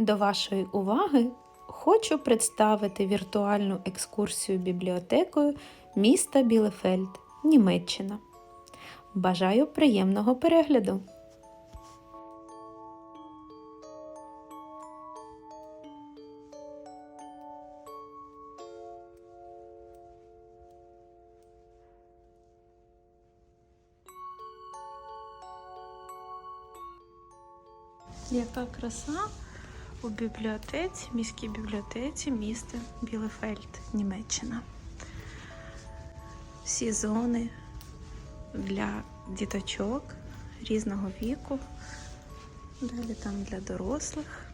До вашої уваги хочу представити віртуальну екскурсію бібліотекою міста Білефельд, Німеччина. Бажаю приємного перегляду! Яка краса у бібліотеці, міській бібліотеці міста Білефельд, Німеччина. Всі зони для діточок різного віку. Далі там для дорослих.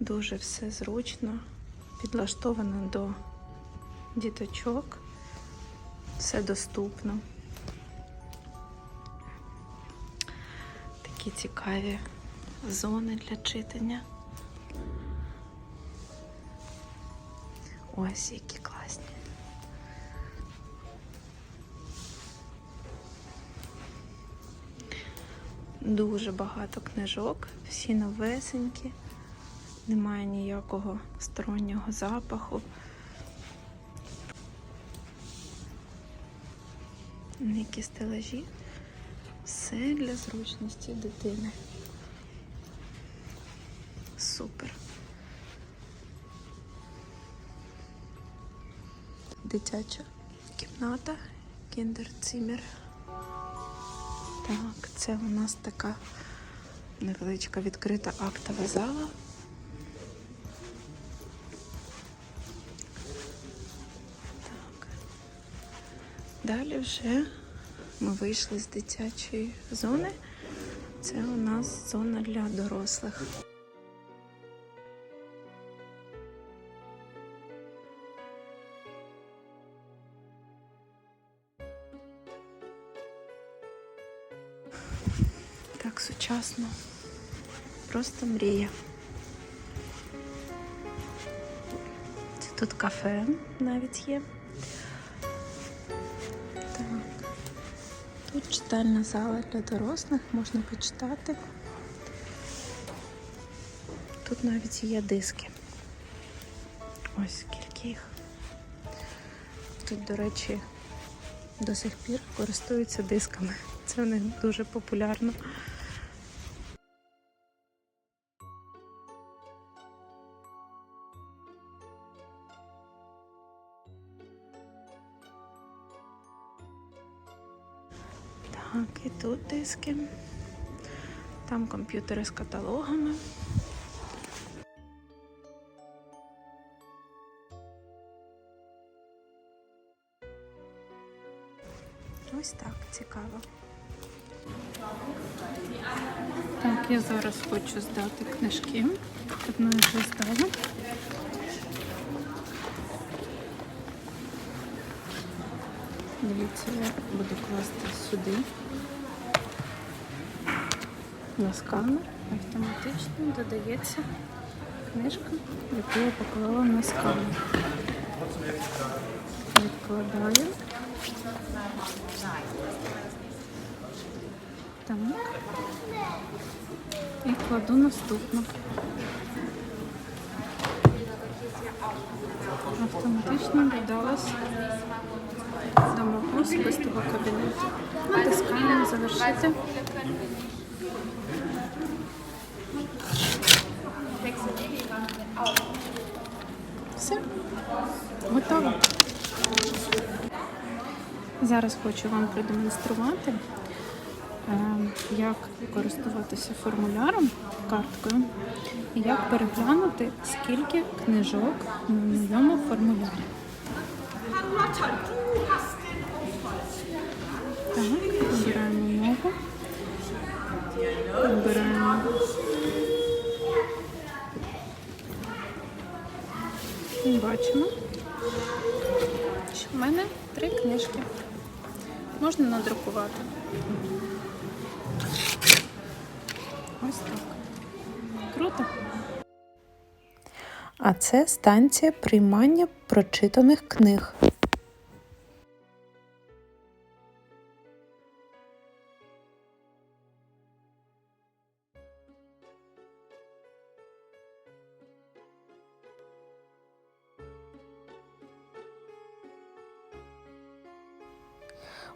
Дуже все зручно, підлаштовано до діточок. Все доступно. Такі цікаві зони для читання. Ось які класні. Дуже багато книжок, всі новесенькі, немає ніякого стороннього запаху. Які стелажі. Все для зручності дитини. Супер. Дитяча кімната, кіндерцимер. Так, це у нас така невеличка відкрита актова зала. Так. Далі вже ми вийшли з дитячої зони. Це у нас зона для дорослих. Так сучасно. Просто мрія. Це тут кафе навіть є. Так. Тут читальна зала для дорослих, можна почитати. Тут навіть є диски. Ось скільки їх. Тут, до речі, до сих пір користуються дисками. Це в них дуже популярно. І диски. Там комп'ютери з каталогами. Ось так цікаво. Так, я зараз хочу здати книжки. Одну я вже здала. Дивіться, я буду класти сюди. На сканер автоматично додається книжка, яку я поклала на сканер. Відкладаю. Так. І кладу наступну. Автоматично додалась до мого особистого кабінету. Натискаємо завершити. Все, готово. Зараз хочу вам продемонструвати, е, як користуватися формуляром, карткою, і як переглянути, скільки книжок на моєму формулярі. Так, обираємо мову. Обираємо. Бачимо, що в мене три книжки. Можна надрукувати. Ось так. Круто. А це станція приймання прочитаних книг.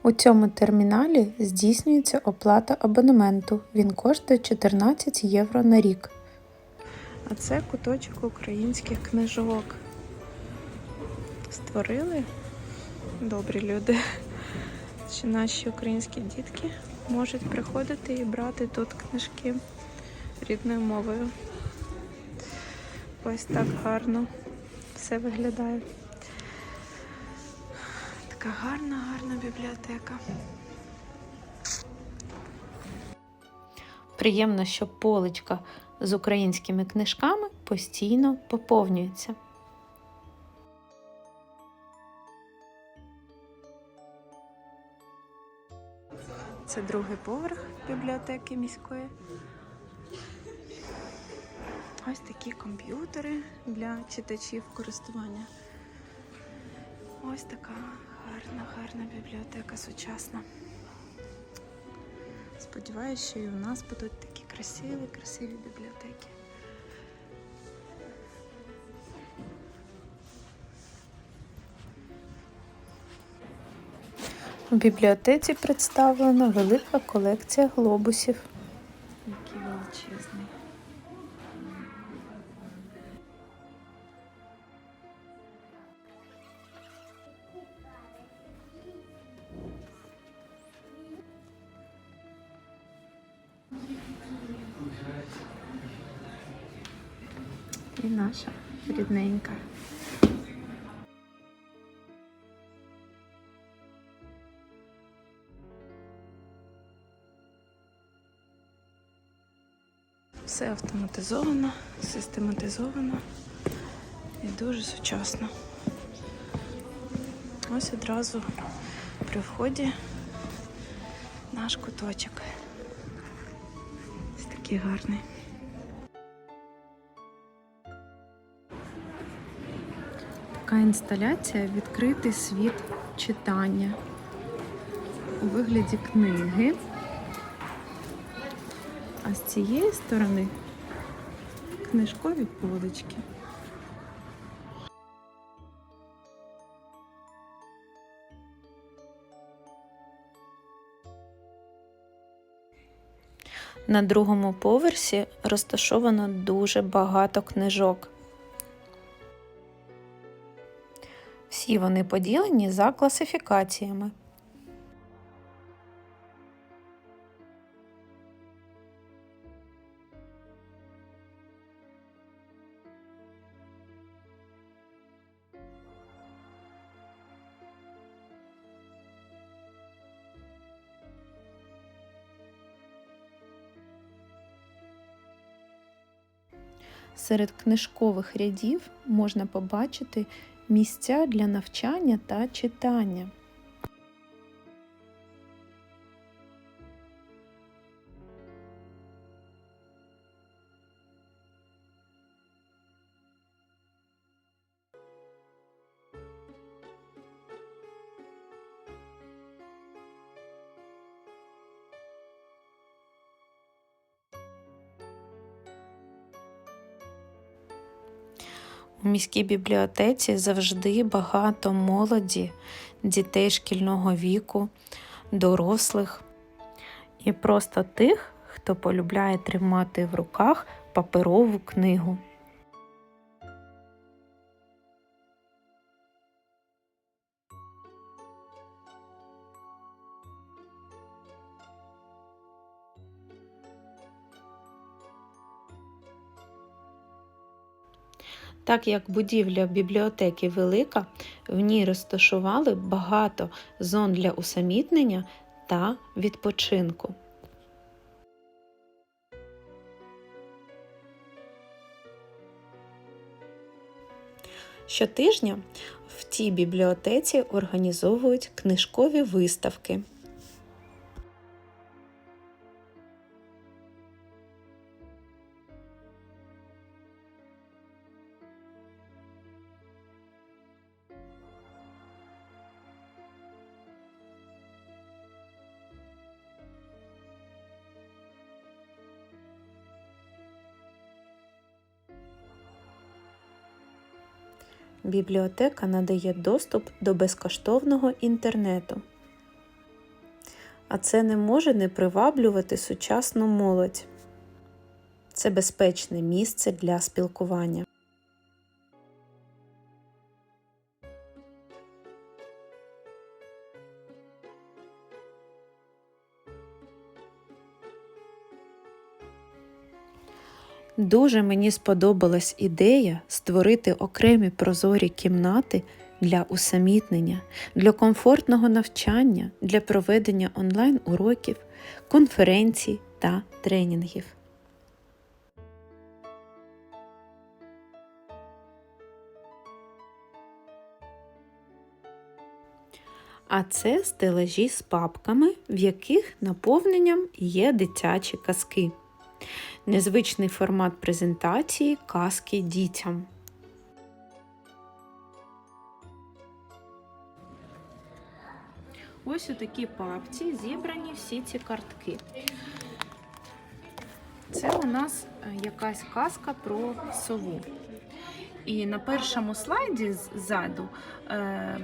У цьому терміналі здійснюється оплата абонементу. Він коштує 14 євро на рік. А це куточок українських книжок. Створили добрі люди, що наші українські дітки можуть приходити і брати тут книжки рідною мовою. Ось так гарно все виглядає. Така гарна, гарна бібліотека. Приємно, що поличка з українськими книжками постійно поповнюється. Це другий поверх бібліотеки міської. Ось такі комп'ютери для читачів користування. Ось така гарна, гарна бібліотека сучасна. Сподіваюся, що і у нас будуть такі красиві, красиві бібліотеки. У бібліотеці представлена велика колекція глобусів. Який величезний. Все автоматизовано, систематизовано і дуже сучасно. Ось одразу при вході наш куточок. Ось такий гарний. Така інсталяція відкритий світ читання у вигляді книги. А з цієї сторони книжкові полички. На другому поверсі розташовано дуже багато книжок. Всі вони поділені за класифікаціями. Серед книжкових рядів можна побачити місця для навчання та читання. У міській бібліотеці завжди багато молоді, дітей шкільного віку, дорослих і просто тих, хто полюбляє тримати в руках паперову книгу. Так як будівля бібліотеки велика, в ній розташували багато зон для усамітнення та відпочинку. Щотижня в тій бібліотеці організовують книжкові виставки. Бібліотека надає доступ до безкоштовного інтернету. а це не може не приваблювати сучасну молодь. Це безпечне місце для спілкування. Дуже мені сподобалась ідея створити окремі прозорі кімнати для усамітнення, для комфортного навчання, для проведення онлайн-уроків, конференцій та тренінгів. А це стелажі з папками, в яких наповненням є дитячі казки. Незвичний формат презентації казки дітям. Ось у такій папці зібрані всі ці картки. Це у нас е, якась казка про сову. І на першому слайді ззаду е,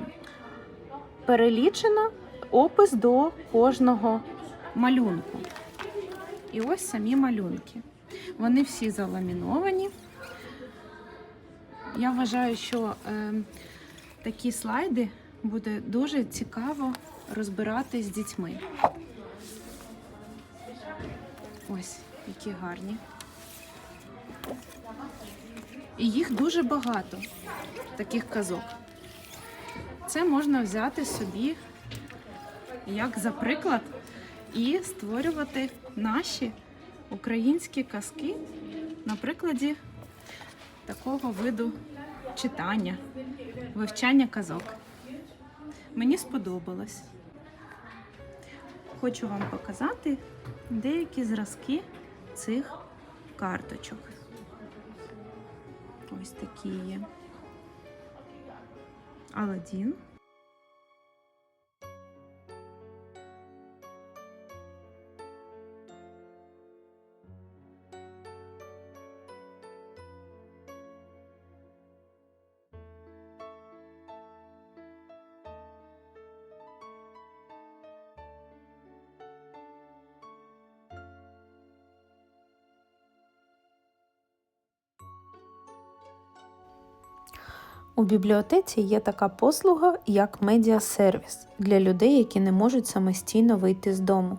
перелічено опис до кожного малюнку. І ось самі малюнки. Вони всі заламіновані. Я вважаю, що е, такі слайди буде дуже цікаво розбирати з дітьми. Ось, які гарні. І їх дуже багато, таких казок. Це можна взяти собі як за приклад і створювати наші українські казки на прикладі такого виду читання, вивчання казок. Мені сподобалось. Хочу вам показати деякі зразки цих карточок. Ось такі є. Аладдін. У бібліотеці є така послуга, як медіасервіс для людей, які не можуть самостійно вийти з дому.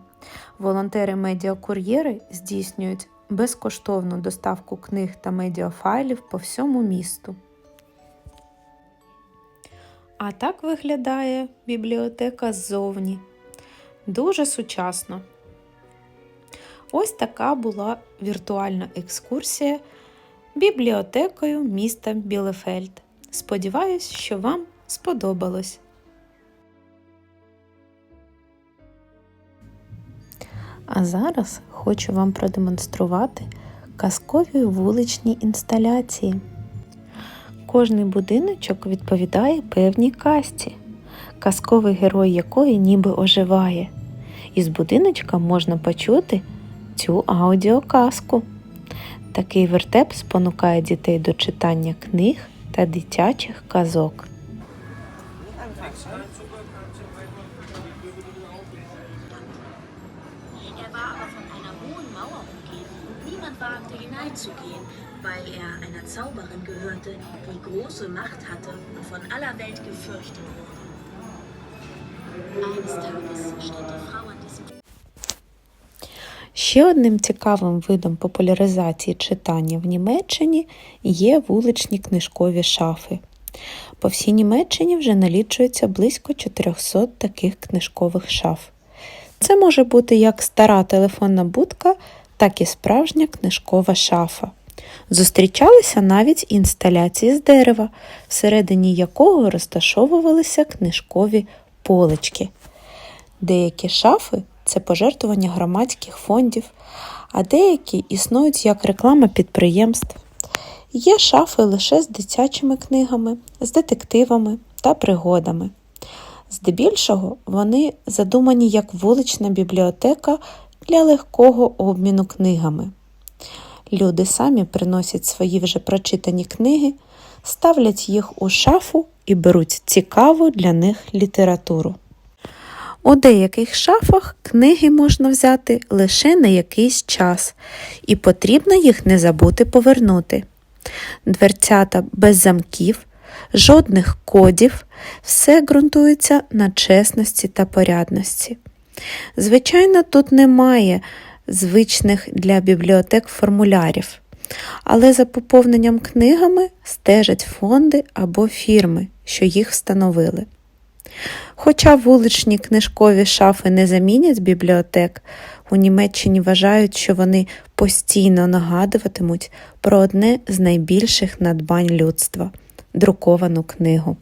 Волонтери медіакур'єри здійснюють безкоштовну доставку книг та медіафайлів по всьому місту. А так виглядає бібліотека ззовні. Дуже сучасно. Ось така була віртуальна екскурсія бібліотекою міста Білефельд. Сподіваюсь, що вам сподобалось. А зараз хочу вам продемонструвати казкові вуличні інсталяції. Кожний будиночок відповідає певній казці, казковий герой якої ніби оживає. Із будиночка можна почути цю аудіоказку. Такий вертеп спонукає дітей до читання книг та дитячих казок. Er war aber von einer hohen Mauer umgeben und niemand wagte hineinzugehen, weil er einer Zauberin gehörte, die große Macht hatte und von aller Welt gefürchtet wurde. Eines Tages stand die Frau an diesem Ще одним цікавим видом популяризації читання в Німеччині є вуличні книжкові шафи. По всій Німеччині вже налічується близько 400 таких книжкових шаф. Це може бути як стара телефонна будка, так і справжня книжкова шафа. Зустрічалися навіть інсталяції з дерева, всередині якого розташовувалися книжкові полички. Деякі шафи це пожертвування громадських фондів, а деякі існують як реклама підприємств. Є шафи лише з дитячими книгами, з детективами та пригодами. Здебільшого вони задумані як вулична бібліотека для легкого обміну книгами. Люди самі приносять свої вже прочитані книги, ставлять їх у шафу і беруть цікаву для них літературу. У деяких шафах книги можна взяти лише на якийсь час, і потрібно їх не забути повернути. Дверцята без замків, жодних кодів, все ґрунтується на чесності та порядності. Звичайно, тут немає звичних для бібліотек формулярів, але за поповненням книгами стежать фонди або фірми, що їх встановили. Хоча вуличні книжкові шафи не замінять бібліотек, у Німеччині вважають, що вони постійно нагадуватимуть про одне з найбільших надбань людства друковану книгу.